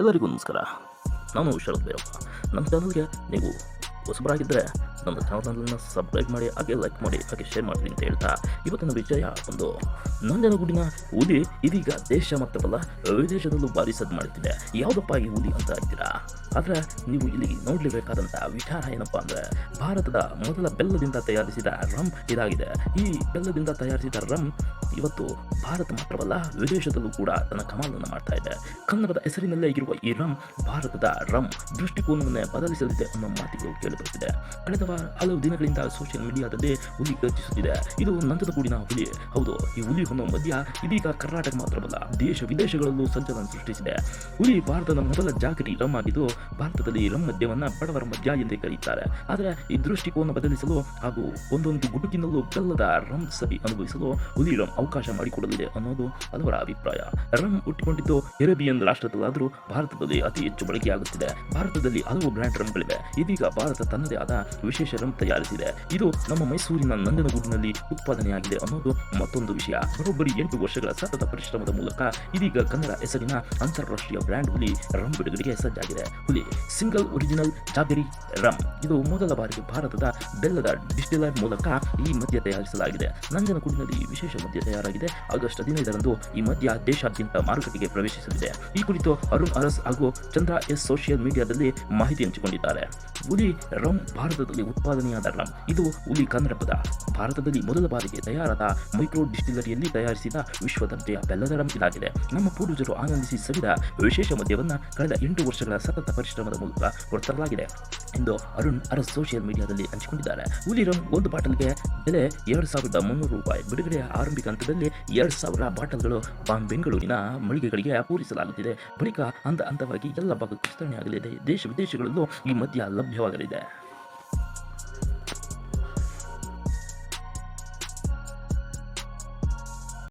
ಎಲ್ಲರಿಗೂ ನಮಸ್ಕಾರ. ನಾನು ಶರತ್ ಭೈರಪ್ಪ. ನನ್ನ ಚಾನಲ್ಗೆ ನೀವು ಹೊಸಬರಾಗಿದ್ದರೆ ನಮ್ಮ ಚಾನಲನ್ನು ಸಬ್ಸ್ಕ್ರೈಬ್ ಮಾಡಿ, ಹಾಗೆ ಲೈಕ್ ಮಾಡಿ, ಹಾಗೆ ಶೇರ್ ಮಾಡಿ ಅಂತ ಹೇಳ್ತಾ ಇವತ್ತಿನ ವಿಜಯ ಒಂದು. ನಂಜನಗೂಡಿನ ಹುಲಿ ಇದೀಗ ದೇಶ ಮಾತ್ರವಲ್ಲ ವಿದೇಶದಲ್ಲೂ ಭಾರಿ ಸದ್ದು ಮಾಡುತ್ತಿದೆ. ಯಾವುದಪ್ಪ ಈ ಹುಲಿ ಅಂತ ಇದ್ದೀರಾ ಆದರೆ ನೀವು ಇಲ್ಲಿ ನೋಡಲೇಬೇಕಾದಂಥ ವಿಚಾರ ಏನಪ್ಪ ಅಂದರೆ ಭಾರತದ ಮೊದಲ ಬೆಲ್ಲದಿಂದ ತಯಾರಿಸಿದ ರಮ್ ಇದಾಗಿದೆ. ಈ ಬೆಲ್ಲದಿಂದ ತಯಾರಿಸಿದ ರಮ್ ಇವತ್ತು ಭಾರತ ಮಾತ್ರವಲ್ಲ, ವಿದೇಶದಲ್ಲೂ ಕೂಡ ತನ್ನ ಕಮಾಲನ್ನು ಮಾಡ್ತಾ ಇದೆ. ಕನ್ನಡದ ಹೆಸರಿನಲ್ಲೇ ಇರುವ ಈ ರಮ್ ಭಾರತದ ರಮ್ ದೃಷ್ಟಿಕೋನವನ್ನೇ ಬದಲಿಸಲಿದೆ ಅನ್ನೋ ಮಾತುಗಳು ಕೇಳಿಬರುತ್ತಿದೆ ಕಳೆದ ವಾರ ಹಲವು ದಿನಗಳಿಂದ ಸೋಷಿಯಲ್ ಮೀಡಿಯಾದಲ್ಲಿ ಹುಲಿ ಗರ್ಜಿಸುತ್ತಿದೆ ಇದು ನಂಜನಗೂಡಿನ ಹುಲಿ. ಹೌದು, ಈ ಹುಲಿ ಅನ್ನೋ ಮಧ್ಯ ಇದೀಗ ಕರ್ನಾಟಕ ಮಾತ್ರವಲ್ಲ, ದೇಶ ವಿದೇಶಗಳಲ್ಲೂ ಸಂಚಲನ ಸೃಷ್ಟಿಸಿದೆ. ಹುಲಿ ಭಾರತದ ಮೊದಲ ಜಾಗರಿ ರಮ್ ಆಗಿದ್ದು ಭಾರತದಲ್ಲಿ ರಂ ಮದ್ಯವನ್ನು ಬಡವರ ಮದ್ಯ ಎಂದೇ ಕರೆಯುತ್ತಾರೆ ಆದರೆ ಈ ದೃಷ್ಟಿಕೋನ ಬದಲಿಸಲು ಹಾಗೂ ಒಂದೊಂದು ಗುಡುಕಿನಲ್ಲೂ ಬೆಲ್ಲದ ರಂ ಸವಿ ಅನುಭವಿಸಲು ಹುಲಿ ರಂ ಅವಕಾಶ ಮಾಡಿಕೊಡಲಿದೆ ಅನ್ನೋದು ಹಲವರ ಅಭಿಪ್ರಾಯ. ರಂ ಹುಟ್ಟಿಕೊಂಡಿದ್ದು ಎರಬಿಯನ್ ರಾಷ್ಟ್ರದಲ್ಲಾದರೂ ಭಾರತದಲ್ಲಿ ಅತಿ ಹೆಚ್ಚು ಬಳಕೆಯಾಗುತ್ತಿದೆ ಭಾರತದಲ್ಲಿ ಹಲವು ಬ್ರ್ಯಾಂಡ್ ರಮ್ಗಳಿವೆ ಇದೀಗ ಭಾರತ ತನ್ನದೇ ಆದ ವಿಶೇಷ ರಂ ತಯಾರಿಸಿದೆ. ಇದು ನಮ್ಮ ಮೈಸೂರಿನ ನಂಜನಗೂಡಿನಲ್ಲಿ ಉತ್ಪಾದನೆಯಾಗಿದೆ ಅನ್ನೋದು ಮತ್ತೊಂದು ವಿಷಯ. ಬರೋಬ್ಬರಿ ಎಂಟು ವರ್ಷಗಳ ಸತತ ಪರಿಶ್ರಮದ ಮೂಲಕ ಇದೀಗ ಕನ್ನಡ ಹೆಸರಿನ ಅಂತಾರಾಷ್ಟ್ರೀಯ ಬ್ರ್ಯಾಂಡ್ ಹುಲಿ ರಂ ಬಿಡುಗಡೆಗೆ ಸಜ್ಜಾಗಿದೆ. ಹುಲಿ, ಸಿಂಗಲ್ ಒರಿಜಿನಲ್ ಚಾಬೆರಿ ರಮ್ ಇದು ಮೊದಲ ಬಾರಿಗೆ ಭಾರತದ ಬೆಲ್ಲದ ಡಿಸ್ಟಿಲರ್ ಮೂಲಕ ಈ ಮದ್ಯ ತಯಾರಿಸಲಾಗಿದೆ. ನಂಜನಗೂಡಿನಲ್ಲಿ ವಿಶೇಷ ಮದ್ಯ ತಯಾರಾಗಿದೆ. ಆಗಸ್ಟ್ ಹದಿನೈದರಂದು ಈ ಮದ್ಯ ದೇಶಾದ್ಯಂತ ಮಾರುಕಟ್ಟೆಗೆ ಪ್ರವೇಶಿಸಲಿದೆ. ಈ ಕುರಿತು ಅರುಣ್ ಅರಸ್ ಹಾಗೂ ಚಂದ್ರ ಎಸ್ ಸೋಷಿಯಲ್ ಮೀಡಿಯಾದಲ್ಲಿ ಮಾಹಿತಿ ಹಂಚಿಕೊಂಡಿದ್ದಾರೆ. ಹುಲಿ ರಮ್ ಭಾರತದಲ್ಲಿ ಉತ್ಪಾದನೆಯಾದ ರಮ್ ಇದು ಹುಲಿ ಕನ್ನಡ ಪದ ಭಾರತದಲ್ಲಿ ಮೊದಲ ಬಾರಿಗೆ ತಯಾರಾದ ಮೈಕ್ರೋ ಡಿಸ್ಟಿಲರಿಯಲ್ಲಿ ತಯಾರಿಸಿದ ವಿಶ್ವ ಬೆಲ್ಲದ ರಮ್ ಇದಾಗಿದೆ. ನಮ್ಮ ಪೂರ್ವಜರು ಆನಂದಿಸಿ ಸವಿದ ವಿಶೇಷ ಮದ್ಯವನ್ನು ಕಳೆದ ಎಂಟು ವರ್ಷಗಳ ಸತತ ಪರಿಶ್ರಮದ ಮೂಲಕ ಹೊರತರಲಾಗಿದೆ ಎಂದು ಅರುಣ್ ಅರಸ್ ಸೋಷಿಯಲ್ ಮೀಡಿಯಾದಲ್ಲಿ ಹಂಚಿಕೊಂಡಿದ್ದಾರೆ. ರಮ್ ಒಂದು ಬಾಟಲ್ಗೆ ಬೆಲೆ ಎರಡು ಸಾವಿರದ ಮುನ್ನೂರು ರೂಪಾಯಿ ಬಿಡುಗಡೆಯ ಆರಂಭಿಕ ಹಂತದಲ್ಲಿ ಎರಡು ಸಾವಿರ ಬಾಟಲ್ಗಳು ಬೆಂಗಳೂರಿನ ಮಳಿಗೆಗಳಿಗೆ ಪೂರೈಸಲಾಗುತ್ತಿದೆ. ಬಳಿಕ ಹಂತ ಹಂತವಾಗಿ ಎಲ್ಲ ಭಾಗಕ್ಕೂ ವಿಸ್ತರಣೆಯಾಗಲಿದೆ. ದೇಶ ವಿದೇಶಗಳಲ್ಲೂ ಈ ಮದ್ಯ ಲಭ್ಯವಾಗಲಿದೆ.